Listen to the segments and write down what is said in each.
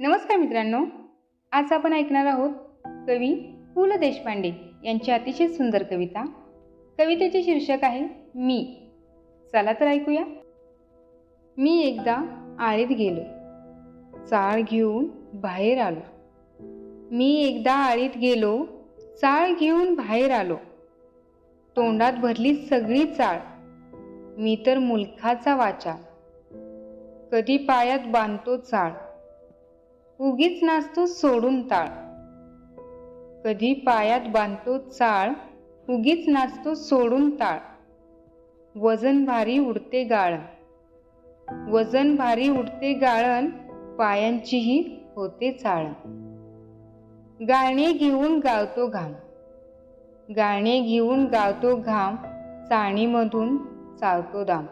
नमस्कार मित्रांनो आज आपण ऐकणार आहोत कवी पु ल देशपांडे यांची अतिशय सुंदर कविता. कवितेचे शीर्षक आहे मी. चला तर ऐकूया. मी एकदा आळीत गेलो. चाळ घेऊन बाहेर आलो. मी एकदा आळीत गेलो चाळ घेऊन बाहेर आलो. तोंडात भरली सगळी चाळ. मी तर मुलखाचा वाचा. कधी पायात बांधतो चाळ. उगीच नाचतो सोडून ताळ. कधी पायात बांधतो चाळ उगीच नाचतो सोडून ताळ. वजन भारी उडते गाळण. वजन भारी उडते गाळण पायांचीही होते चाळण. गाणे घेऊन गावतो घाम. गाणे घेऊन गावतो घाम चाणीमधून चालतो दाम.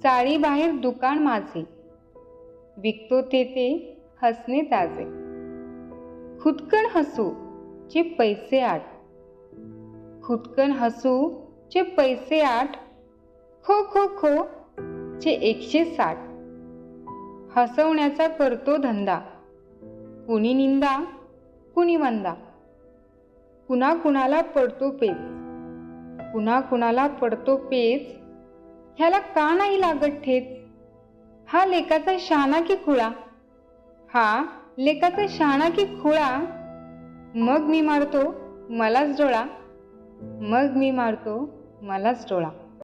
चाळीबाहेर दुकान माझे. विकतो तेथे ते हसणे ताजे. खुदकन हसू चे पैसे आठ. खुदकन हसू चे पैसे आठ. खो खो खो चे एकशे साठ. हसवण्याचा करतो धंदा. कुणी निंदा कुणी वंदा कुणा कुणाला पडतो पेच. कुणा कुणाला पडतो पेच ह्याला का नाही लागत ठेच? हा लेकाचा शाना की खुळा? हा? लेकाचा शाणा की खुळा? मग मी मारतो मलाच डोळा. मग मी मारतो मलाच डोळा.